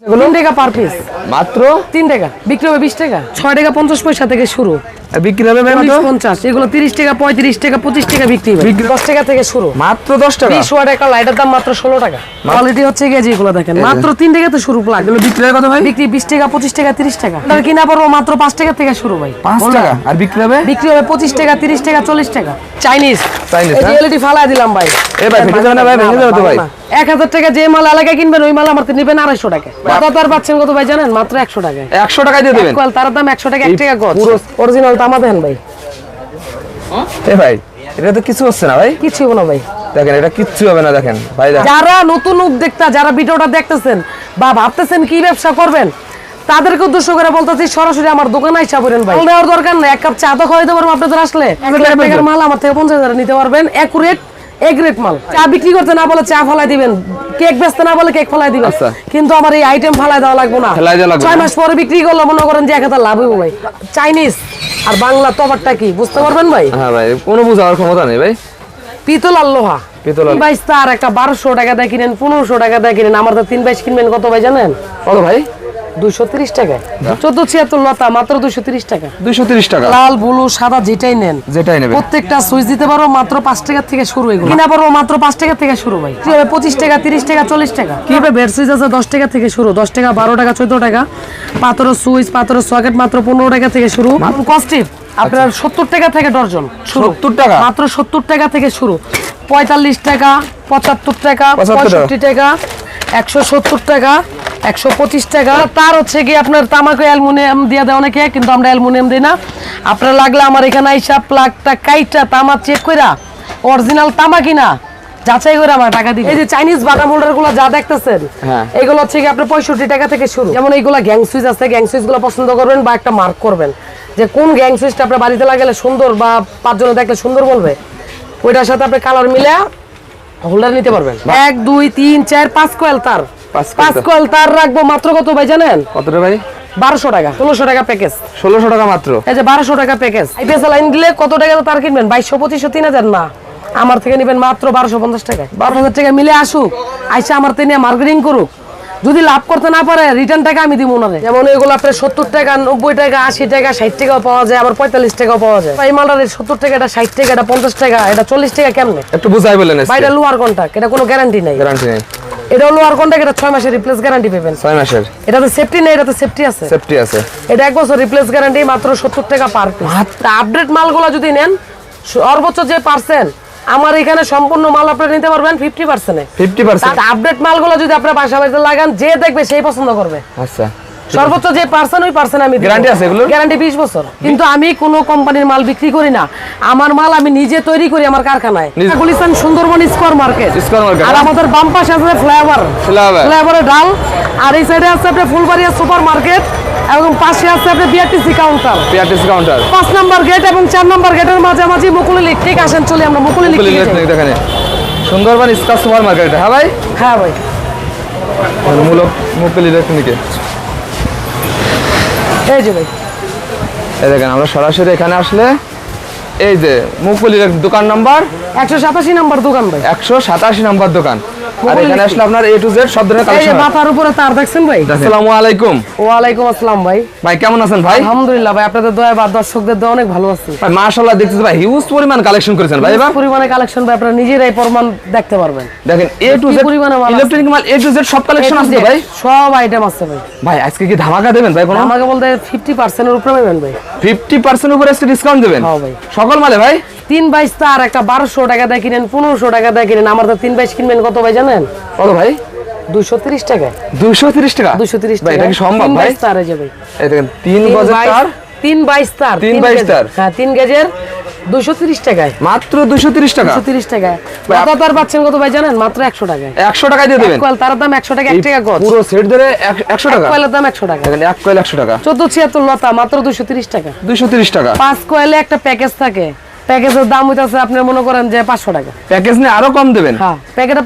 তিন টাকা per piece মাত্র? তিন টাকা। বিক্রি হবে বিশ টাকা। ছয় টাকা পঞ্চাশ পয়সা থেকে শুরু। বিক্রি হবে ভাই চল্লিশ মাত্র এগুলো তিরিশ টাকা পঁয়ত্রিশ টাকা পঁচিশ টাকা বিক্রি হবে বিক্রি- দশ টাকা থেকে শুরু। মাত্র দশ টাকা? বিশ ওয়াট একটা লাইটের দাম মাত্র ষোলো টাকা। কোয়ালিটি হচ্ছে গিয়ে যেগুলো দেখেন। মাত্র তিন টাকা তো শুরু প্লাগ এগুলো বিক্রি হবে কত ভাই? বিক্রি বিশ টাকা পঁচিশ টাকা তিরিশ টাকা। আপনার কিনা পড়ব মাত্র পাঁচ টাকা থেকে শুরু ভাই। পাঁচ টাকা? আর বিক্রি হবে? বিক্রি হবে পঁচিশ টাকা তিরিশ টাকা চল্লিশ টাকা। চাইনিজ? দিলাম ভাই। এ ভাই, ভেঙে যাবে না ভাই, ভেঙে যাবে তো ভাই। এক হাজার টাকা যে মাল এলাকায় কিনবেন ওই মাল আমার থেকে নেবেন আড়াইশো টাকা পাচ্ছেন কত ভাই জানেন? মাত্র একশো টাকায়। একশো টাকায় দিয়ে দেবেন। তার দাম একশো টাকা এক টাকা গজ। অরিজিনাল দেন ভাই। এ ভাই এটা তো কিছু হচ্ছে না ভাই। কিছু হবে না ভাই। দেখেন এটা কিচ্ছু হবে না দেখেন। ভাই যারা নতুন উদ্যোক্তা যারা ভিডিওটা দেখতেছেন বা ভাবতেছেন কি ব্যবসা করবেন তাদেরকে উদ্দেশ্য করে বলতেছি সরাসরি আমার দোকানে আইসা পড়েন ভাই। মাল দেওয়ার দরকার না এক কাপ চা তো খাওয়াইতে পারব আপনাদের আসলে। এক লাখ টাকার মাল আমার থেকে পঞ্চাশ হাজার নিতে পারবেন একুরেট মাল। চা বিক্রি করতে না বলে চা ফালাই দিবেন। কেক বেচতে না বলে কেক ফালাই দিবেন। আচ্ছা। কিন্তু আমার এই আইটেম ফালাই দেওয়া লাগবে না। ছয় মাস পরে বিক্রি করলে মনে করেন যে এক হাজার লাভ হইব ভাই। চাইনিজ আর বাংলা তফাতটা কি বুঝতে পারবেন ভাই? হ্যাঁ ভাই কোনো বোঝার ক্ষমতা নেই ভাই। পিতল আর লোহা। বাইশ তার একটা বারোশো টাকা দিয়ে কিনেন পনেরোশো টাকা দিয়ে কিনেন। আমার তো তিন বাইশ কিনবেন কত ভাই জানেন? কত ভাই? দুইশো তিরিশ টাকা চোদ্দ ছিয়াত্তর লতা মাত্র দুইশো তিরিশ টাকা। দুইশো তিরিশ টাকা। লাল ব্লু সাদা যেটাই নেন। যেটাই নেবে প্রত্যেকটা সুইচ দিতে পারো মাত্র পাঁচ টাকা থেকে শুরু এগুলো। কিনা পারব মাত্র পাঁচ টাকা থেকে শুরু ভাই। কি হবে পঁচিশ টাকা তিরিশ টাকা চল্লিশ টাকা? কি হবে বেড সুইচ আছে দশ টাকা থেকে শুরু? দশ টাকা বারো টাকা চোদ্দ টাকা। পাথর সুইচ পাথর সকেট মাত্র পনেরো টাকা থেকে শুরু। কস্টিভ আপনার সত্তর টাকা থেকে ডর্জন। শুরু। 70 টাকা? মাত্র সত্তর টাকা থেকে শুরু। পঁয়তাল্লিশ টাকা পঁচাত্তর টাকা 75 টাকা। পঁয়ষট্টি টাকা একশো সত্তর টাকা একশো পঁচিশ টাকা। তার হচ্ছে কি আপনার তামাকে অ্যালুমিনিয়াম দিয়ে দেয় অনেকে কিন্তু আমরা অ্যালুমিনিয়াম দিই না। আপনার লাগলে আমার এখানে আইসা প্লাগটা কাইটা তামা চেক কইরা অরিজিনাল তামা কিনা যাচাই করে আমার টাকা দিবে এই যে চাইনিজ বাটাম হোল্ডারগুলো যা দেখতেছেন হ্যাঁ। এগুলো হচ্ছে কি আপনার পঁয়ষট্টি টাকা থেকে শুরু। যেমন এইগুলো গ্যাং সুইচ আছে গ্যাং সুইচগুলো পছন্দ করবেন বা একটা মার্ক করবেন। যে কোন গ্যাং সুইচটা আপনার বাড়িতে লাগালে সুন্দর বা পাঁচজনে দেখলে সুন্দর বলবে ওইটার সাথে আপনি কালার মিলে হোল্ডার নিতে পারবেন। এক দুই তিন চার পাঁচ কয়েল তার। পাঁচ কয়েল পাঁচ তার। রাখব মাত্র কত ভাই জানেন? কতটা ভাই? বারোশো টাকা ষোলোশো টাকা প্যাকেজ ষোলোশো টাকা মাত্র? এই যে বারোশো টাকা প্যাকেজ আইপিএস লাইন দিলে কত টাকা তার কিনবেন? বাইশশো পঁচিশশো তিন হাজার না। আমার থেকে নেবেন মাত্র বারোশো পঞ্চাশ টাকা। বারো হাজার টাকা মিলে আসুক আইসা আমার থেকে নিয়ে মার্কেটিং করুক। যদি লাভ করতে না পারে রিটার্ন টাকা আমি দিব না যেমন এগুলো আপনার সত্তর টাকা নব্বই টাকা আশি টাকা ষাট টাকাও পাওয়া যায় আবার পঁয়তাল্লিশ টাকাও পাওয়া যায়। এই মালটা সত্তর টাকা এটা ষাট টাকা এটা পঞ্চাশ টাকা এটা চল্লিশ টাকা কেমনে? একটু বুঝাই বলেন এটা লোয়ার কন্ট্যাক্ট এটা কোনো গ্যারান্টি নাই। গ্যারান্টি নেই। এটা লোয়ার কোনটা এটা 6 মাসের রিপ্লেস গ্যারান্টি পাবেন। 6 মাসের। এটা তো সেফটি নেই এটাতে সেফটি আছে। সেফটি আছে। এটা এক বছর রিপ্লেস গ্যারান্টি মাত্র সত্তর টাকা পার পিস আপডেট মালগুলো যদি নেন সর্বোচ্চ যে পার্সেন্ট আমার এখানে সম্পূর্ণ মাল আপনি নিতে পারবেন ফিফটি পার্সেন্টে ফিফটি পার্সেন্ট আপডেট মালগুলো যদি আপনার বাসা বাড়িতে লাগান যে দেখবে সেই পছন্দ করবে। আচ্ছা। সর্বোচ্চ যে পার্সেন্ট ওই পার্সেন্ট আমি Guarantee আছে এগুলোর? গ্যারান্টি বিশ বছর। কিন্তু আমি কোনো কোম্পানির মাল বিক্রি করি না। আমার মাল আমি নিজে তৈরি করি আমার কারখানায়। Gulistan Sundarban square market. market, আর হ্যাঁ? আমাদের বাম পাশে আছে। ফ্লাইওভারের ডাল। আর এই সাইডে আছে আপনার ফুলবাড়িয়া সুপার মার্কেট। এবং পাশে আছে আপনার বিআরটিসি কাউন্টার পিআরটিসি কাউন্টার পাঁচ নাম্বার গেট এবং চার নাম্বার গেটের মাঝামাঝি মুকুলি ঠিক আসেন। চলি আমরা মুকুলি দেখেন সুন্দরবন সুপার মার্কেট হ্যাঁ ভাই? হ্যাঁ ভাই। মূলক মুকুল এই যে ভাই। এই দেখেন আমরা সরাসরি এখানে আসলে এই যে মুকুলির দোকান নাম্বার একশো সাতাশি নাম্বার দোকান ভাই। একশো সাতাশি নাম্বার দোকান। আর এখানে আসলে আপনার এ টু জেড সব ধরনের এই মাথার উপরে তার দেখছেন ভাই? আসসালামু আলাইকুম। ওয়ালাইকুম আসসালাম ভাই। ভাই কেমন আছেন ভাই? আলহামদুলিল্লাহ ভাই আপনাদের দয়া বা দর্শকদের দয়া অনেক ভালো আছি। ভাই মাশাআল্লাহ দেখতেছি ভাই হিউজ পরিমাণ কালেকশন করেছেন ভাই এবার। পরিমাণে কালেকশন ভাই আপনারা নিজেরাই প্রমাণ দেখতে পারবেন। দেখেন এ টু জেড পরিমাণে মাল ইলেকট্রনিক মাল এ টু জেড সব কালেকশন আছে ভাই। সব আইটেম আছে ভাই। ভাই আজকে কি ধামাকা দেবেন ভাই কোনো? আমাকে বলতে ফিফটি পার্সেন্টের উপরে ভাই। ফিফটি পার্সেন্ট উপরে আজকে ডিসকাউন্ট দেবেন। হ্যাঁ ভাই। সকল মালে ভাই? তিন বাইশ তার একটা বারোশো টাকা দিয়ে কিনেন পনেরোশো টাকা দিয়ে কিনেন। আমার তো তিন বাইশ কিনবেন কত ভাই জানেন? কত ভাই? দুইশো তিরিশ টাকা। দুশো তিরিশ টাকা? দুইশো তিরিশ টাকা এটা কি সম্ভব তিন ভাই? তার এই যে ভাই। এই দেখেন তিন তিন বাইশ- তিন বাইশ তার তিন বাইশ গেজের। তার। হ্যাঁ তিন গেজের দুইশো তিরিশ টাকায়। মাত্র দুশো তিরিশ টাকা? দুশো তিরিশ টাকায়। তার পাচ্ছেন কত ভাই জানেন? মাত্র একশো টাকায়। একশো টাকায় দিয়ে দেবেন? তার দাম একশো টাকা এক টাকা গজ। পুরো সেট ধরে এক- একশো টাকা? কয়েলের দাম একশো টাকা। এক কয়েল একশো টাকা। চোদ্দ ছিয়াত্তর লতা মাত্র দুশো তিরিশ টাকা। দুশো তিরিশ টাকা? পাঁচ কয়েলে একটা প্যাকেজ থাকে। প্যাকেজের দাম হইতাছে আপনি মনে করেন যে পাঁচশো টাকা। প্যাকেজ নিয়ে আরও কম দেবেন? হ্যাঁ প্যাকেটে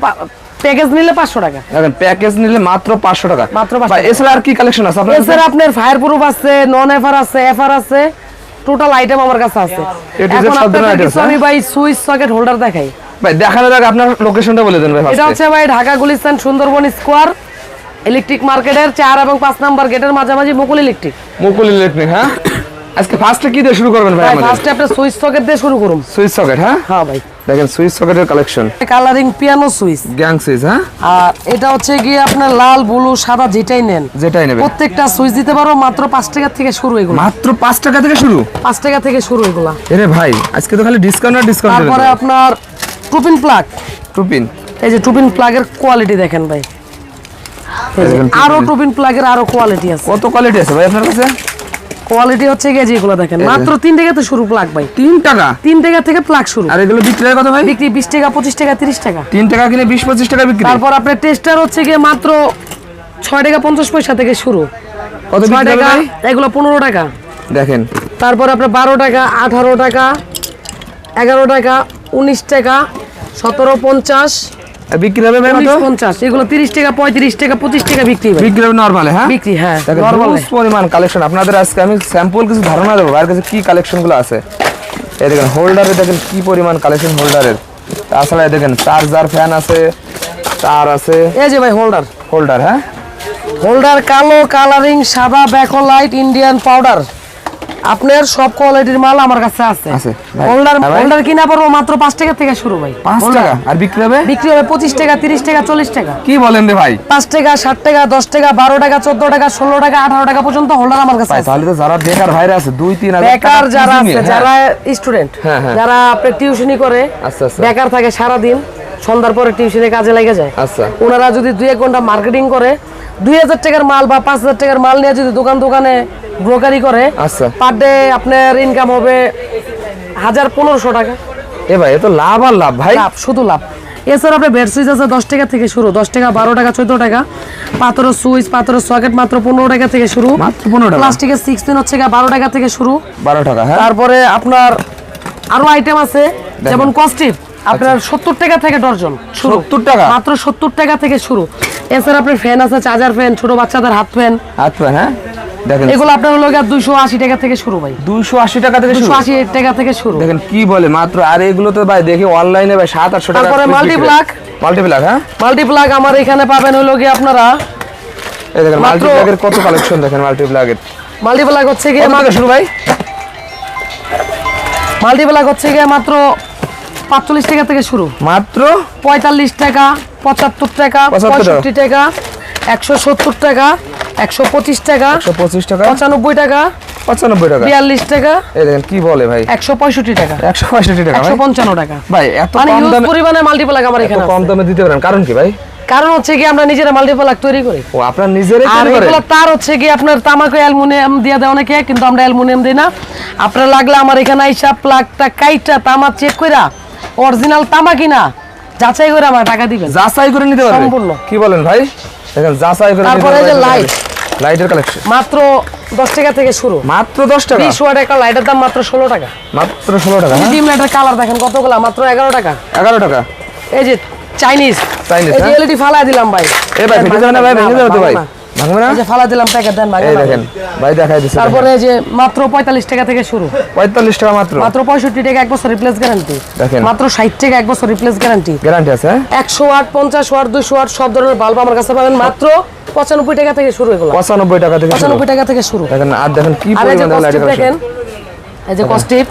প্যাকেজ নিলে পাঁচশো টাকা। দেখেন প্যাকেজ নিলে মাত্র পাঁচশো টাকা। মাত্র 500 ভাই এছাড়া আর কি কালেকশন আছে? আপনার? এছাড়া আপনার ফায়ার প্রুফ আছে নন এফআর আছে এফআর আছে টোটাল আইটেম আমার কাছে আছে। এখন আপনাদের কিছু হ্যাঁ? আমি ভাই সুইচ সকেট হোল্ডার দেখাই। ভাই দেখানোর আগে আপনার লোকেশনটা বলে দেন ভাই এটা হচ্ছে ভাই ঢাকা গুলিস্তান সুন্দরবন স্কোয়ার ইলেকট্রিক মার্কেটের চার এবং পাঁচ নাম্বার গেটের মাঝামাঝি মুকুল ইলেকট্রিক মুকুল ইলেকট্রিক হ্যাঁ? আজকে ফার্স্টে কি দিয়ে শুরু করবেন ভাই আমাদের? ফার্স্টে আপনার সুইচ সকেট দিয়ে শুরু করুন। সুইচ সকেট হ্যাঁ? হ্যাঁ ভাই। দেখেন switch সকেটের collection colouring piano switch. Gang switch হ্যাঁ? আর এটা হচ্ছে গিয়ে আপনার লাল ব্লু সাদা যেটাই নেন। যেটাই নেবেন। প্রত্যেকটা সুইচ দিতে পারো মাত্র পাঁচ টাকা থেকে শুরু এগুলো। মাত্র পাঁচ টাকা থেকে শুরু? পাঁচ টাকা থেকে শুরু এগুলা। এরে ভাই আজকে তো খালি ডিসকাউন্ট আর ডিসকাউন্ট তারপরে আপনার টুপিন প্লাগ টুপিন? এই যে টুপিন প্লাগের কোয়ালিটি দেখেন ভাই। আরও টুপিন প্লাগের আরও কোয়ালিটি আছে। কত কোয়ালিটি আছে ভাই আপনার কাছে? কোয়ালিটি হচ্ছে গিয়ে যেগুলো দেখেন মাত্র তিন টাকা তো শুরু প্লাগ ভাই। তিন টাকা? তিন টাকা থেকে প্লাগ শুরু। আর এগুলো বিক্রি কত ভাই? বিক্রি বিশ টাকা পঁচিশ টাকা তিরিশ টাকা। তিন টাকা কিনে বিশ পঁচিশ টাকা বিক্রি? তারপর আপনার টেস্টার হচ্ছে গিয়ে মাত্র ছয় টাকা পঞ্চাশ পয়সা থেকে শুরু। কত টাকা এগুলো পনেরো টাকা। দেখেন। তারপর আপনার বারো টাকা আঠারো টাকা এগারো টাকা উনিশ টাকা সতেরো পঞ্চাশ আর বিক্রি হবে ভাই কত? উনিশ পঞ্চাশ। এগুলো তিরিশ টাকা পঁয়ত্রিশ টাকা পঁচিশ টাকা বিক্রি ভাই। বিক্রি হবে নরমালে হ্যাঁ? বিক্রি হ্যাঁ নর্মাল পরিমাণ কালেকশন আপনাদের আজকে আমি স্যাম্পল কিছু ধারণা দেবো আর কাছে কি কালেকশনগুলো আছে। এই দেখেন হোল্ডারে দেখেন কি পরিমাণ কালেকশন হোল্ডারের তাছাড়া দেখেন চার্জার ফ্যান আছে তার আছে। এই যে ভাই হোল্ডার হোল্ডার হ্যাঁ? হোল্ডার কালো কালারিং সাদা ব্যাকলাইট ইন্ডিয়ান পাউডার আপনার সব কোয়ালিটির মাল আমার কাছে আছে আছে, ভাই। হোল্ডার হ্যাঁ হোল্ডার কিনা পড়ব মাত্র পাঁচ টাকা থেকে শুরু ভাই পাঁচ হোল্ডার। টাকা আর বিক্রি হবে বিক্রি হবে পঁচিশ টাকা তিরিশ টাকা চল্লিশ টাকা কি বলেন রে ভাই পাঁচ টাকা ষাট টাকা দশ টাকা বারো টাকা চোদ্দ টাকা ষোলো টাকা আঠারো টাকা পর্যন্ত হোল্ডার আমার কাছে আছে তাহলে তো যারা বেকার ভাইরা আছে দুই তিন হাজার বেকার যারা আছে যারা হ্যাঁ। স্টুডেন্ট হ্যাঁ, হ্যাঁ। যারা আপনি টিউশনি করে আচ্ছা, আচ্ছা। বেকার থাকে সারা দিন সন্ধ্যার পরে টিউশনে কাজে লেগে যায় আচ্ছা। ওনারা যদি দুই এক ঘণ্টা মার্কেটিং করে দুই হাজার টাকার মাল বা পাঁচ হাজার টাকার মাল নিয়ে যদি দোকান দোকানে ব্রোকারি করে আচ্ছা। পার ডে আপনার ইনকাম হবে হাজার পনেরোশো টাকা। এ ভাই এ তো লাভ আর লাভ ভাই। লাভ শুধু লাভ। এছাড়া আপনার বেড সুইচ আছে দশ টাকা থেকে শুরু দশ টাকা বারো টাকা চোদ্দ টাকা। পাথরের সুইচ পাথরের সকেট মাত্র পনেরো টাকা থেকে শুরু। মাত্র 15 টাকা? প্লাস্টিকের সিক্স পিন হচ্ছে বারো টাকা থেকে শুরু। বারো টাকা হ্যাঁ। তারপরে আপনার আরও আইটেম আছে যেমন কস্টিপ আপনার সত্তর টাকা থেকে ডর্জন শুরু। 70 টাকা? মাত্র সত্তর টাকা থেকে শুরু। এছাড়া আপনার ফ্যান আছে চার্জার ফ্যান ছোট বাচ্চাদের হাত ফ্যান হাত পা হ্যাঁ? দেখেন। এগুলো আপনার হলো দুইশো আশি টাকা থেকে শুরু ভাই। দুইশো আশি টাকা থেকে শুরু? আশি টাকা থেকে শুরু। দেখেন কি বলে মাত্র আর এগুলো তো ভাই দেখি অনলাইনে ভাই সাত আটশো টাকা তারপরে multi-plug। মাল্টিপ্লাক হ্যাঁ? মাল্টিপ্লাগ আমার এখানে পাবেন হলো গিয়ে আপনারা এই দেখেন মাল্টিপ্লাকের কত কালেকশন দেখেন মাল্টিপ্লাকের মাল্টিপ্লাগ হচ্ছে কত শুরু ভাই? মাল্টিপ্লাগ হচ্ছে গিয়ে মাত্র পাঁচচল্লিশ টাকা থেকে শুরু। মাত্র? পঁয়তাল্লিশ টাকা। পঁচাত্তর টাকা 75 টাকা। পঁয়ষট্টি টাকা একশো সত্তর টাকা একশো পঁচিশ টাকা পঁচিশ টাকা। পঁচানব্বই টাকা পঁচানব্বই টাকা। বিয়াল্লিশ টাকা। এই দেখেন কি বলে ভাই? একশো পঁয়ষট্টি টাকা। একশো পঁয়ষট্টি টাকা একশো পঞ্চান্ন টাকা। ভাই এত মানে দামে পরিমাণে আমার এখানে কম দামে দিতে পারেন। কারণ কি ভাই? কারণ হচ্ছে কি আমরা নিজেরা মাল্টিপ্লাগ তৈরি করি। ও আপনার নিজেরই আর তৈরি করেন? এগুলো তার হচ্ছে কি আপনার তামাকো অ্যালুমিনিয়াম দিয়ে দেয় অনেকে কিন্তু আমরা অ্যালুমিনিয়াম দিই না। আপনার লাগলে আমার এখানে আইসা প্লাগটা কাইটা তামা চেক কইরা অরিজিনাল তামা কিনা যাচাই করে আমার টাকা দিবেন। যাচাই করে নিতে পারবেন সম্পূর্ণ। কি বলেন ভাই? দেখেন যাচাই করে তারপরে যে লাইট লাইটের কালেকশন মাত্র দশ টাকা থেকে শুরু। মাত্র দশ টাকা? বিশ ওয়াট একটা লাইটের দাম মাত্র ষোলো টাকা। মাত্র ষোলো টাকা? ডিম লাইটের কালার দেখেন কতগুলো মাত্র এগারো টাকা। এগারো টাকা। এই যে চাইনিজ চাইনিজ এই যে হ্যাঁ? এলইডি ফালা দিলাম ভাই। এই ভাই ভেঙে যাবে না ভাই ভেঙে যাবে তো ভাই। ভাঙবে না? এই যে ফালা দিলাম প্যাকেট দেন ভাই এই দেখেন ভাই দেখাই দিচ্ছে তারপরে এই যে মাত্র পঁয়তাল্লিশ টাকা থেকে শুরু। টাকা মাত্র? মাত্র পঁয়ষট্টি টাকা এক বছর রিপ্লেস গ্যারান্টি দেখেন। মাত্র ষাট টাকা এক বছর রিপ্লেস গ্যারান্টি গ্যারান্টি আছে? একশো ওয়াট পঞ্চাশ ওয়াট দুশো ওয়াট সব ধরনের বাল্ব আমার কাছে পাবেন। মাত্র পঁচানব্বই টাকা থেকে শুরু এগুলো। পঁচানব্বই টাকা থেকে শুরু। পঁচানব্বই টাকা থেকে শুরু। দেখেন আর দেখেন কি পরিমাণ দেখেন এই যে কস্টিপ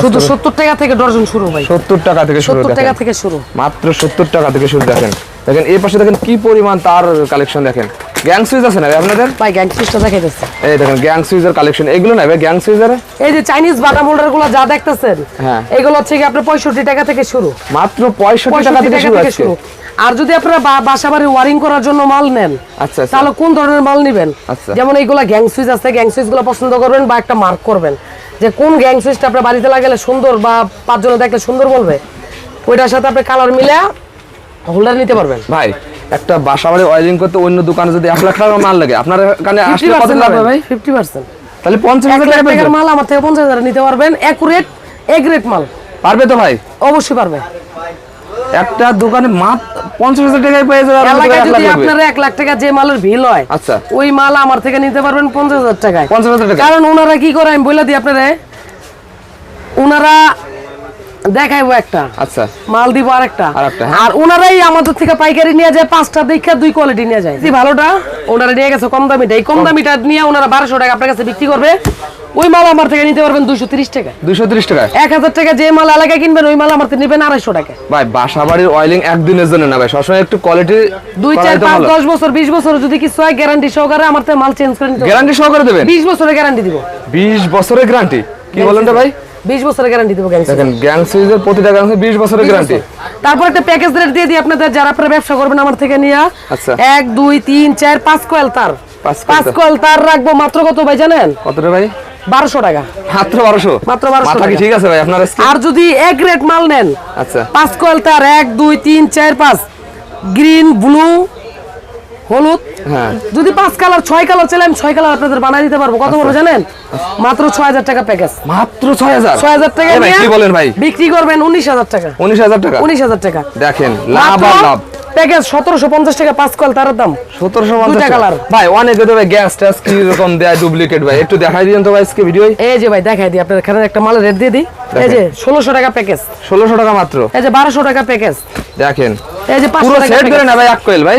শুধু কস্টিপ। সত্তর টাকা থেকে ডর্জন শুরু ভাই। টাকা থেকে শুরু টাকা থেকে শুরু। মাত্র সত্তর টাকা থেকে শুরু দেখেন। দেখেন এই পাশে দেখেন কি পরিমাণ তার কালেকশন দেখেন। গ্যাং সুইচ আছে না আপনাদের? ভাই গ্যাং সুইচটা দেখাই এই দেখেন গ্যাং সুইচের কালেকশন এগুলো না ভাই গ্যাং সুইচের এই যে চাইনিজ বাটাম হোল্ডারগুলো যা দেখতেছেন হ্যাঁ। এগুলো হচ্ছে কি আপনার পঁয়ষট্টি টাকা থেকে শুরু। মাত্র পঁয়ষট্টি টাকা থেকে শুরু থেকে আজকে। শুরু। আর যদি আপনারা বাসা বাড়ি ওয়ারিং করার জন্য মাল নেন আচ্ছা আচ্ছা। তাহলে কোন ধরনের মাল নেবেন? আচ্ছা। যেমন এইগুলা গ্যাং সুইচ আছে গ্যাংগুলো পছন্দ করবেন বা একটা মার্ক করবেন। যে কোন গ্যাং সুইচটা আপনার বাড়িতে লাগালে সুন্দর বা পাঁচজনে দেখলে সুন্দর বলবে ওইটার সাথে আপনি কালার মিলে হোল্ডার নিতে পারবেন। ভাই একটা বাসা বাড়ি ওয়ারিং করতে অন্য দোকানে যদি এক লাখ টাকার মাল লাগে আপনার এখানে আসলে কত পার্সেন্ট যাবে ভাই ফিফটি পার্সেন্ট তাহলে পঞ্চাশ হাজার টাকার মাল আমার থেকে পঞ্চাশ হাজার নিতে পারবেন একুরেট এ গ্রেড মাল। পারবে তো ভাই? অবশ্যই পারবে। একটা দোকানে মাত্র পঞ্চাশ হাজার টাকায় পেয়ে যাবে যদি। আপনার এক লাখ টাকা যে মালের বিল হয় আচ্ছা। ওই মাল আমার থেকে নিতে পারবেন পঞ্চাশ হাজার টাকায়। পঞ্চাশ হাজার টাকা। কারণ ওনারা কি করে আমি বলে দিই আপনারা ওনারা দেখাইবো একটা। আচ্ছা। মাল দিব আরেকটা। আরেকটা, হ্যাঁ। আর ওনারাই আমাদের থেকে পাইকারি নিয়ে যায় পাঁচটা দেখে দুই কোয়ালিটি নিয়ে যায়। ভালোটা? ওনারা নিয়ে গেছে কম দামিটা। এই কম দামিটা নিয়ে ওনারা বারোশো টাকা আপনার কাছে বিক্রি করবে। ওই মাল আমার থেকে নিতে পারবেন দুইশো তিরিশ টাকা। দুইশো তিরিশ টাকা এক হাজার টাকা যে মাল এলাকায় কিনবেন ওই মাল আমার থেকে নেবেন আড়াইশো টাকা। ভাই বাসা বাড়ির অয়েলিং একদিনের জন্য না ভাই সবসময় একটু কোয়ালিটি দুই চার পাঁচ দশ বছর বিশ বছর যদি কিছু হয় গ্যারান্টি সহকারে আমার থেকে মাল চেঞ্জ করে নিতে গ্যারান্টি সহকারে দেবেন? বিশ বছরের গ্যারান্টি দিব। বিশ বছরের গ্যারান্টি কি বলেন ভাই? বিশ বছরের গ্যারান্টি দিব গ্যারান্টি দেখেন গ্যাং সুইজের প্রতিটা গ্যাং বিশ বছরের গ্যারান্টি তারপর একটা প্যাকেজ রেট দিয়ে দিই আপনাদের যারা আপনারা ব্যবসা করবেন আমার থেকে নিয়ে। আচ্ছা। এক দুই তিন চার পাঁচ কোয়েল তার। পাঁচ কোয়েল তার। রাখব মাত্র কত ভাই জানেন? কত রে ভাই? বারোশো টাকা। মাত্র বারোশো? মাত্র 1200 মাথা কি টাকা। ঠিক আছে ভাই? আপনার আর যদি এক রেট মাল নেন আচ্ছা। পাঁচ কোয়েল তার এক দুই তিন চার পাঁচ। গ্রিন ব্লু হলুদ? হ্যাঁ। যদি পাঁচ কালার ছয় কালার চাইলে আমি ছয় কালার আপনাদের বানাই দিতে পারব। কত বড় জানেন? মাত্র ছয় হাজার টাকা প্যাকেজ মাত্র ছয় হাজার? ছয় হাজার টাকা কি বলেন ভাই? বিক্রি করবেন উনিশ হাজার টাকা। উনিশ হাজার টাকা? উনিশ হাজার টাকা। দেখেন লাভ আর লাভ। প্যাকেজ সতেরোশো পঞ্চাশ টাকা পাঁচ কল তার দাম। সতেরোশো পঞ্চাশ colour। ভাই অনেকে তো ভাই গ্যাস ট্যাস কি রকম দেয় ডুপ্লিকেট ভাই? একটু দেখাই দিন তো ভাই আজকে ভিডিও এই যে ভাই দেখাই দিই আপনার এখানে একটা মালের রেট দিয়ে দিই। এই যে ষোলোশো টাকা প্যাকেজ ষোলোশো টাকা মাত্র। এই যে বারোশো টাকা প্যাকেজ দেখেন। এই যে পুরো সেট করে না ভাই এক কোয়েল ভাই?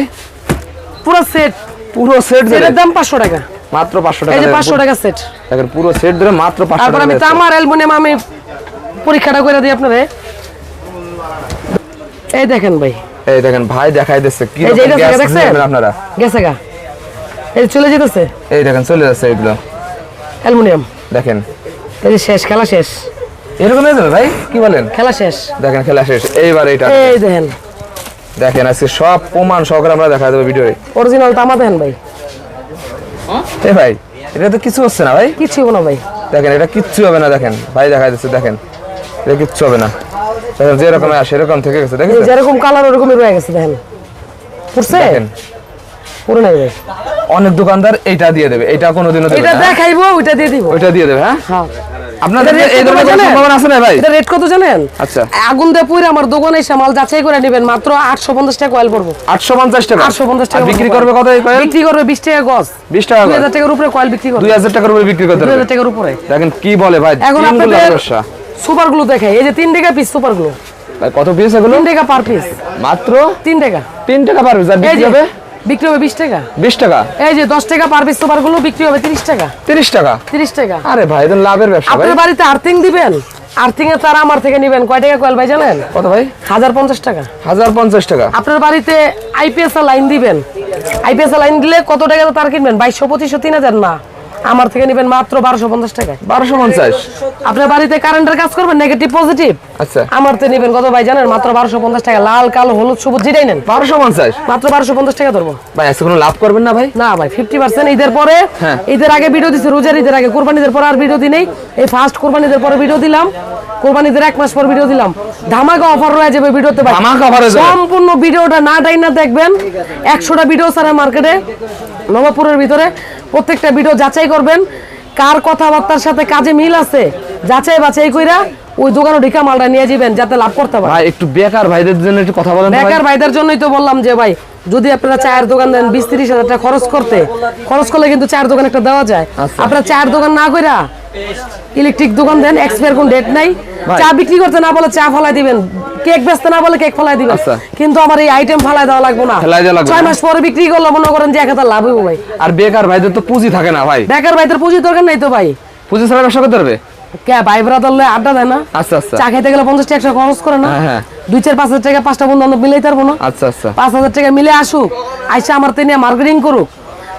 পুরো সেট পুরো সেট সেটের দাম পাঁচশো টাকা। মাত্র পাঁচশো টাকা এই যে দেবেন। পাঁচশো টাকা সেট দেখেন পুরো সেট ধরে মাত্র পাঁচশো তারপর টাকা আমি তামার অ্যালুমিনিয়াম আমি পরীক্ষাটা করে দিই আপনারে। এই দেখেন ভাই। এই দেখেন ভাই দেখাই দিচ্ছে কি গ্যাস দেখছেন? আপনারা? গেছে গা। এই চলে যেতেছে? এই দেখেন চলে যাচ্ছে এগুলো অ্যালুমিনিয়াম। দেখেন। এই যে শেষ খেলা শেষ। এরকম হয়ে যাবে ভাই? কি বলেন? খেলা শেষ। দেখেন খেলা শেষ। এইবার এইটা এই দেখেন। দেখেন আজকে সব প্রমাণ সহকারে আমরা দেখা দেবো ভিডিওয়ে অরিজিনাল তামা দেখেন ভাই। এ ভাই এটা তো কিছু হচ্ছে না ভাই? কিছু হব না ভাই। দেখেন এটা কিচ্ছু হবে না দেখেন। ভাই দেখা যাচ্ছে দেখেন। এটা কিচ্ছু হবে না। দেখেন যেরকম আসে এরকম থেকে গেছে দেখেন যেরকম কালার ওরকমই রয়ে গেছে দেখেন। পুরছে দেখেন। পুরো নাই ভাই। অনেক দোকানদার এইটা দিয়ে দেবে এটা কোনোদিনও দেবে এটা দেখাইবো ওইটা দিয়ে দিব। ওইটা দিয়ে দেবে হ্যাঁ? হ্যাঁ। আপনাদের এই ধরনের সম্ভাবনা আছে না ভাই? এটা রেট কত জানেন? আচ্ছা। আগুন দিয়ে পুরে আমার দোকানে এসে মাল যাচাই করে নেবেন মাত্র আটশো পঞ্চাশ টাকা কয়েল পড়ব। আটশো পঞ্চাশ টাকা? আটশো পঞ্চাশ আর টাকা বিক্রি করবে কত এই কয়েল? বিক্রি করবে বিশ টাকা গজ। বিশ টাকা দুই করে। হাজার টাকার উপরে কয়েল বিক্রি করবে। দুই হাজার টাকার উপরে বিক্রি করতে দুই পারবে হাজার টাকার উপরে। দেখেন কি বলে ভাই এখন আপনাদের সুপার গ্লু দেখাই এই যে তিন টাকা পিস সুপার গ্লু ভাই কত পিস এগুলো? তিন টাকা পার পিস মাত্র? তিন টাকা। তিন টাকা পার পিস আর বিক্রি হবে? বিক্রি হবে বিশ টাকা? বিশ টাকা? এই যে দশ টাকা পার পিস সুপারগুলো বিক্রি হবে তিরিশ টাকা। তিরিশ টাকা? তিরিশ টাকা। আরে ভাই এটা লাভের ব্যবসা ভাই। আপনার বাড়িতে আর্থিং দিবেন? আর্থিং এর তারা আমার থেকে নিবেন। কয় টাকা কয়েল ভাই জানেন? কত ভাই? হাজার পঞ্চাশ টাকা। হাজার পঞ্চাশ টাকা। আপনার বাড়িতে আইপিএস লাইন দিবেন। আইপিএস লাইন দিলে কত টাকা তার কিনবেন? বাইশশো পঁচিশশো তিন হাজার না? আমার থেকে নেবেন মাত্র বারোশো পঞ্চাশ টাকায়। বারোশো পঞ্চাশ? আপনার বাড়িতে কারেন্টের কাজ করবেন? নেগেটিভ পজিটিভ আচ্ছা। আমার থেকে নেবেন কত ভাই জানেন মাত্র বারোশো পঞ্চাশ টাকা। লাল কালো হলুদ সবুজ যেটাই নেন। বারোশো পঞ্চাশ? মাত্র বারোশো পঞ্চাশ টাকা ধরবো। ভাই আজকে কোনো লাভ করবেন না ভাই? না ভাই ফিফটি পার্সেন্ট ঈদের পরে হ্যাঁ। ঈদের আগে ভিডিও দিচ্ছে রোজার ঈদের আগে। কোরবানিদের পরে আর ভিডিও দিই নেই এই ফার্স্ট কোরবানিদের পরে ভিডিও দিলাম। কোরবানিদের এক মাস পর ভিডিও দিলাম। ধামাকা অফার রয়ে যাবে ভিডিওতে ভাই। সম্পূর্ণ ভিডিওটা না টাই না দেখবেন। একশোটা ভিডিও ছাড়া মার্কেটে নবাবপুরের ভিতরে প্রত্যেকটা ভিডিও যাচাই করবেন। কার কথাবার্তার সাথে কাজে মিল আছে? যাচাই বাছাই কইরা ওই দোকানে ঢিকা মালটা নিয়ে যাবেন যাতে লাভ করতে পারে। ভাই একটু বেকার ভাইদের জন্য একটু কথা বলেন বেকার ভাইদের জন্যই তো বললাম যে ভাই যদি আপনারা চায়ের দোকান দেন বিশ তিরিশ হাজার টাকা খরচ করতে খরচ করলে কিন্তু চায়ের দোকান একটা দেওয়া যায়। আচ্ছা। আপনারা চায়ের দোকান না কইরা ইলেকট্রিক দোকান দেন এক্সপায়ার কোন ডেট নাই। চা বিক্রি করতে না বলে চা ফলাই দিবেন। কেক বেচতে না বলে কেক ফলাই দিবেন। আচ্ছা। কিন্তু আমার এই আইটেম ফলাই দেওয়া লাগবে না। ফেলাই দেওয়া লাগবে ছয় মাস পরে বিক্রি করলে মনে করেন যে এক হাজার লাভ হইব ভাই। আর বেকার ভাইদের তো পুঁজি থাকে না ভাই। বেকার ভাইদের পুঁজি দরকার নাই তো ভাই। পুঁজি ছাড়া ব্যবসা করতে পারবে? কে ভাই ব্রাদার লয়ে আড্ডা দেয় না? আচ্ছা আচ্ছা। চা খাইতে গেলে পঞ্চাশ টাকা একশো খরচ করে না? হ্যাঁ, হ্যাঁ। দুই চার পাঁচ হাজার টাকা পাঁচটা বন্ধু মিলাই পারব না? আচ্ছা আচ্ছা। পাঁচ হাজার টাকা মিলে আসুক। আইসা আমার তিনি মার্কেটিং করুক।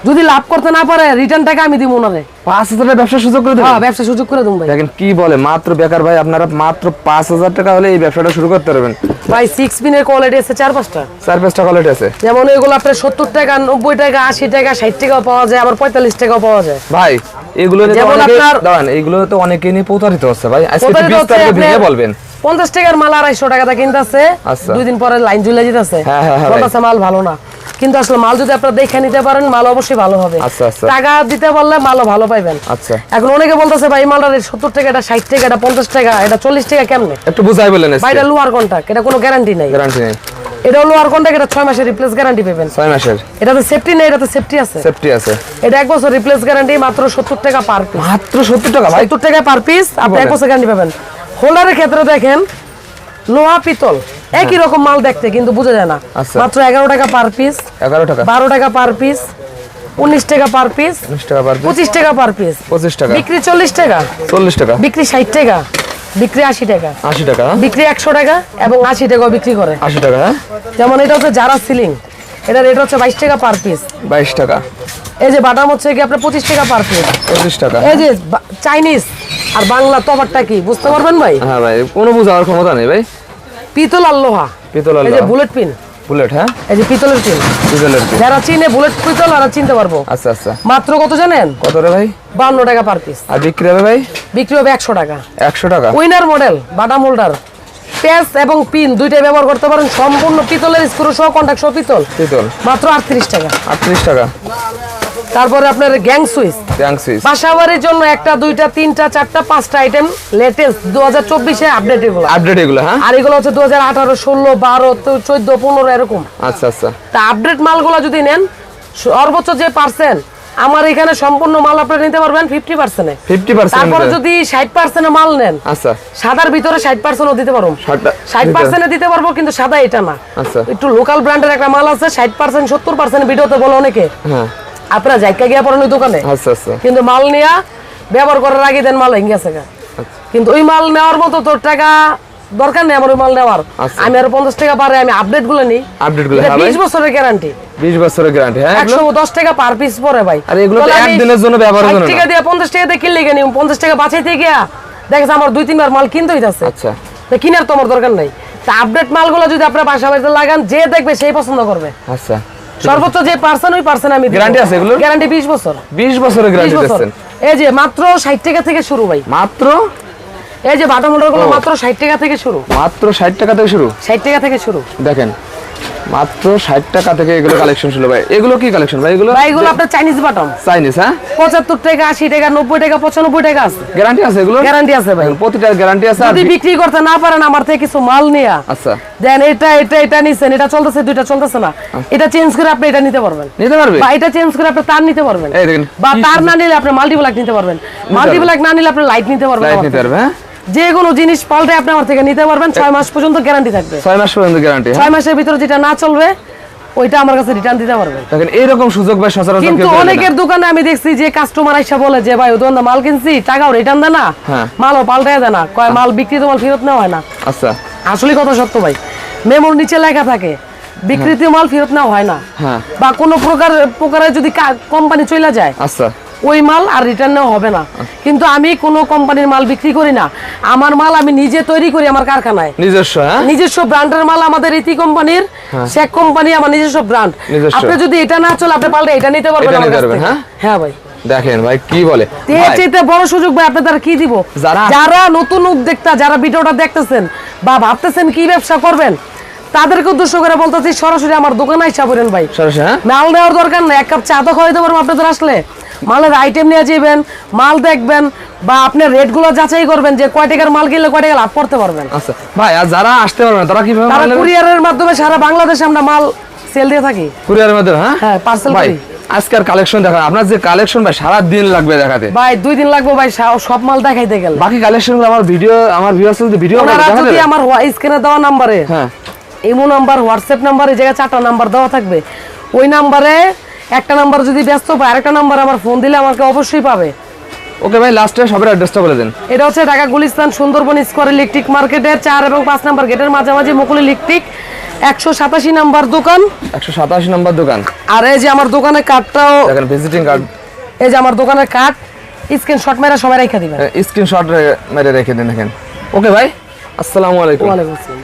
যদি লাভ করতে না পারে রিটার্ন টাকা আমি দিব ওনারে। পাঁচ হাজার ব্যবসা সুযোগ করে দেবেন? হ্যাঁ ব্যবসা সুযোগ করে দেবো ভাই। দেখেন কি বলে মাত্র বেকার ভাই আপনারা মাত্র পাঁচ হাজার টাকা হলে এই ব্যবসাটা শুরু করতে পারবেন। ভাই সিক্স পিনের কোয়ালিটি আছে চার পাঁচটা। চার পাঁচটা কোয়ালিটি আছে। যেমন এগুলো আপনার সত্তর টাকা নব্বই টাকা আশি টাকা ষাট টাকাও পাওয়া যায় আবার পঁয়তাল্লিশ টাকাও পাওয়া যায়। ভাই এগুলো যেমন আপনার- দাঁড়ান এগুলো তো অনেকে নিয়ে প্রতারিত হচ্ছে ভাই। আজকে বলবেন। পঞ্চাশ টাকার মাল আড়াইশো টাকাটা কিনতেছে। আচ্ছা। দুই দিন পরে লাইন ঝুলে যেতেছে। হ্যাঁ, হ্যাঁ, হ্যাঁ, মাল ভালো না। কিন্তু আসলে মাল যদি আপনারা দেখে নিতে পারেন মাল অবশ্যই ভালো হবে। আচ্ছা, আচ্ছা। টাকা দিতে পারলে মালও ভালো পাইবেন। আচ্ছা। এখন অনেকে বলতেছে ভাই মালটা সত্তর টাকা এটা ষাট টাকা এটা পঞ্চাশ টাকা এটা চল্লিশ টাকা কেমনে? একটু বুঝাই বলেন ভাই এটা লোয়ার কন্ট্যাক্ট এটা কোনো গ্যারান্টি নাই। গ্যারান্টি নেই। এটা লোয়ার কন্ট্যাক্ট এটা ছয় মাসের রিপ্লেস গ্যারান্টি পাবেন ছয় মাসের। এটাতে সেফটি নেই এটাতে সেফটি আছে। সেফটি আছে। এটা এক বছর রিপ্লেস গ্যারান্টি মাত্র সত্তর টাকা পার পিস মাত্র সত্তর টাকা ভাই? সত্তর টাকা পার পিস আপনি এক বছর গ্যারান্টি পাবেন। হোল্ডারের ক্ষেত্রে দেখেন লোহা পিতল। একই রকম মাল দেখতে কিন্তু বোঝা যায় না। আচ্ছা। মাত্র এগারো টাকা পার পিস এগারো টাকা। বারো টাকা পার পিস উনিশ টাকা পার পিস টাকা পার পঁচিশ টাকা পার পিস পঁচিশ টাকা। বিক্রি চল্লিশ টাকা। চল্লিশ টাকা। বিক্রি ষাট টাকা। বিক্রি আশি টাকা। আশি টাকা। হ্যাঁ? বিক্রি একশো টাকা এবং আশি টাকাও বিক্রি করে। আশি টাকা হ্যাঁ। যেমন এটা হচ্ছে যারা সিলিং এটা রেট হচ্ছে বাইশ টাকা পার পিস বাইশ টাকা। এই যে বাটাম হচ্ছে কি আপনার পঁচিশ টাকা পার পিস পঁচিশ টাকা। এই যে চাইনিজ আর বাংলা তফাতটা কি বুঝতে পারবেন ভাই? হ্যাঁ ভাই কোনো বোঝার ক্ষমতা নেই ভাই। পিতল আর লোহা। পিতল আর এই যে লোহা। বুলেট পিন বুলেট হ্যাঁ? এই যে পিতলের পিন পিতলের কি যারা চিনে বুলেট পিতল আর চিনতে পারব। আচ্ছা আচ্ছা। মাত্র কত জানেন? কত রে ভাই? বান্ন টাকা পার পিস আর বিক্রি হবে ভাই? বিক্রি হবে একশো টাকা। একশো টাকা। উইনার মডেল বাটাম হোল্ডার পেস এবং পিন দুইটাই ব্যবহার করতে পারেন। সম্পূর্ণ পিতলের স্ক্রু সহ কন্টাক্ট সহ পিতল। পিতল। মাত্র আটত্রিশ টাকা। আটত্রিশ টাকা। তারপরে আপনার গ্যাং সুইচ। Tank switch. বাসাবাড়ির জন্য একটা দুইটা তিনটা চারটা পাঁচটা আইটেম লেটেস্ট দু হাজার চব্বিশে আপডেট এগুলো আপডেট এগুলো হ্যাঁ? আর এগুলো হচ্ছে দু হাজার আঠারো ষোলো বারো চোদ্দ পনেরো এরকম। আচ্ছা আচ্ছা। তা আপডেট মালগুলো যদি নেন সর্বোচ্চ যে পার্সেন্ট আমার এখানে সম্পূর্ণ মাল আপনি নিতে পারবেন ফিফটি পার্সেন্টে ফিফটি পার্সেন্ট তারপরে যদি ষাট পার্সেন্টে মাল নেন আচ্ছা। সাদার ভিতরে ষাট পার্সেন্টও দিতে পারব। ষাট পার্সেন্টে দিতে পারব কিন্তু সাদা এটা না। আচ্ছা। একটু লোকাল ব্র্যান্ডের একটা মাল আছে ষাট পার্সেন্ট সত্তর পার্সেন্ট ভিডিওতে বলে অনেকে। হ্যাঁ। আপনারা জায়গা গিয়া পড়েন ওই দোকানে? আচ্ছা আচ্ছা। কিন্তু মাল নিয়া ব্যবহার করার আগে দেন মাল ভেঙে গেছে কিন্তু ওই মাল নেওয়ার মতো তোর টাকা দরকার নেই আমার ওই মাল নেওয়ার। আচ্ছা। আমি আরও পঞ্চাশ টাকা পারে আমি আপডেটগুলো নিই। আপডেটগুলো বিশ বছরের গ্যারান্টি বিশ বছরের গ্যারান্টি হ্যাঁ একশো দশ টাকা পার পিস পরে ভাই। আর এগুলো একদিনের জন্য ব্যবহারের 60 টাকা দিয়ে পঞ্চাশ টাকা দিয়ে কিনলে গেনি পঞ্চাশ টাকা বাঁচাইতে গিয়া দেখেছে আমার দুই তিনবার মাল কিনতে হইতাছে। আচ্ছা। তা কিনার তোমার দরকার নাই। তা আপডেট মালগুলো যদি আপনার বাসা বাড়িতে লাগান যে দেখবে সেই পছন্দ করবে। আচ্ছা। সর্বোচ্চ যে পার্সন ওই পার্সেন্ট আমি গ্যারান্টি আছে এগুলো গ্যারান্টি বিশ বছর। বিশ বছরের গ্যারান্টি বছর। দিচ্ছেন। এই যে মাত্র ষাট টাকা থেকে শুরু ভাই। মাত্র? এই যে বাটা মোটরগুলো মাত্র ষাট টাকা থেকে শুরু। মাত্র ষাট টাকা থেকে শুরু? ষাট টাকা থেকে শুরু। দেখেন মাত্র ষাট টাকা থেকে এগুলো কালেকশন ছিল ভাই। এগুলো কি কালেকশন ভাই? এগুলো ভাই এগুলো আপনার চাইনিজ বাটন চাইনিজ হ্যাঁ? পঁচাত্তর টাকা আশি টাকা নব্বই টাকা পঁচানব্বই টাকা আছে। গ্যারান্টি আছে এগুলো? গ্যারান্টি আছে ভাই। প্রতিটার গ্যারান্টি আছে যদি বিক্রি করতে না পারেন আমার থেকে কিছু মাল নিয়া। আচ্ছা। দেন এটা এটা এটা নিছেন এটা চলতেছে দুইটা চলতেছে না। এটা চেঞ্জ করে আপনি এটা নিতে পারবেন। নিতে পারবেন বা এটা চেঞ্জ করে আপনি তার নিতে পারবেন। এই দেখেন। বা তার না নিলে আপনি মাল্টিপ্লাক নিতে পারবেন। মাল্টিপ্লাক না নিলে আপনি লাইট নিতে পারবেন লাইট নিতে পারবেন হ্যাঁ? যে কোনো জিনিস পাল্টে আপনি আমার থেকে নিতে পারবেন। ছয় মাস পর্যন্ত গ্যারান্টি থাকবে। ছয় মাস পর্যন্ত গ্যারান্টি হ্যাঁ। ছয় মাসের ভিতরে যেটা না চলবে ওইটা আমার কাছে রিটার্ন দিতে পারবেন দেখেন এইরকম সুযোগ ভাই সচরাচর কিন্তু। অনেকের দোকানে আমি দেখছি যে কাস্টমার আইসা বলে যে ভাই ওই মাল কিনছি টাকাও রিটার্ন দেয় না। হ্যাঁ। মালও পাল্টায় দেয় না। কয় মাল বিক্রিত মাল ফেরত নেওয়া হয় না। আচ্ছা। আসলে কথা সত্য ভাই মেমোর নিচে লেখা থাকে বিক্রিত মাল ফেরত নেওয়া হয় না। হ্যাঁ। বা কোনো প্রকার প্রকারে যদি কোম্পানি চলে যায় আচ্ছা। ওই মাল আর রিটার্ন নেওয়া হবে না। কিন্তু আমি কোনো কোম্পানির মাল বিক্রি করি না। আমার মাল আমি নিজে তৈরি করি আমার কারখানায়। নিজস্ব হ্যাঁ? নিজস্ব ব্র্যান্ডের মাল আমাদের ইতি কোম্পানির শেখ কোম্পানি আমার নিজস্ব ব্র্যান্ড। আপনি যদি এটা না চলে আপনি পাল্টে এটা নিতে পারবেন আমার কাছ থেকে। হ্যাঁ? হ্যাঁ ভাই। দেখেন ভাই কি বলে? তো এর ভাই, চাইতে বড় সুযোগ ভাই আপনাদের কি দিব? যারা- নতুন উদ্যোক্তা যারা ভিডিওটা দেখতেছেন বা ভাবতেছেন কি ব্যবসা করবেন তাদেরকে উদ্দেশ্য করে বলতেছি সরাসরি আমার দোকানে আইসা পড়েন ভাই। সরাসরি হ্যাঁ? মাল নেওয়ার দরকার নেই এক কাপ চা তো খাওয়াইতে পারব আপনাদের আসলে। মালের আইটেম নিয়ে যাবেন মাল দেখবেন বা আপনার রেটগুলো যাচাই করবেন যে কয় টাকার মাল কিনলে কয় টাকা লাভ করতে পারবেন। আচ্ছা ভাই আর যারা আসতে পারবে না তারা কীভাবে তারা কুরিয়ারের মাধ্যমে সারা বাংলাদেশে আমরা মাল সেল দিয়ে থাকি। কুরিয়ারের মাধ্যমে হ্যাঁ? হ্যাঁ, ভাই করি। আজকের কালেকশন দেখা আপনার যে কালেকশন ভাই সারা দিন লাগবে দেখাতে। ভাই দুই দিন লাগবে ভাই সব মাল দেখাইতে গেলে। বাকি কালেকশন আমার ভিডিও আমার ভিউয়ার্স যদি ভিডিও ওনারা দেখা যদি আমার স্ক্রিনে দেওয়া নাম্বারে হ্যাঁ। ইমো নাম্বার হোয়াটসঅ্যাপ নাম্বার এই জায়গায় চারটা নাম্বার দেওয়া থাকবে। ওই নাম্বারে একটা নাম্বার যদি ব্যস্ত পায় আরেকটা নাম্বার আমার ফোন দিলে আমাকে অবশ্যই পাবে। ওকে ভাই লাস্টে সবের অ্যাড্রেসটা বলে দেন। এটা হচ্ছে ঢাকা গুলিস্তান সুন্দরবন স্কোয়ার ইলেকট্রিক মার্কেটের চার এবং পাঁচ নাম্বার গেটের মাঝামাঝি মুকুল ইলেকট্রিক একশো সাতাশি নাম্বার দোকান। একশো সাতাশি নম্বর দোকান। আর এই যে আমার দোকানের কার্ডটাও ভিজিটিং কার্ড এই যে আমার দোকানের কার্ড স্ক্রিনশট মেরে সবাই রেখে দিবেন। স্ক্রিনশট মেরে রেখে দিন দেখেন। ওকে ভাই আসসালামু আলাইকুম। ওয়ালাইকুম আসসালাম।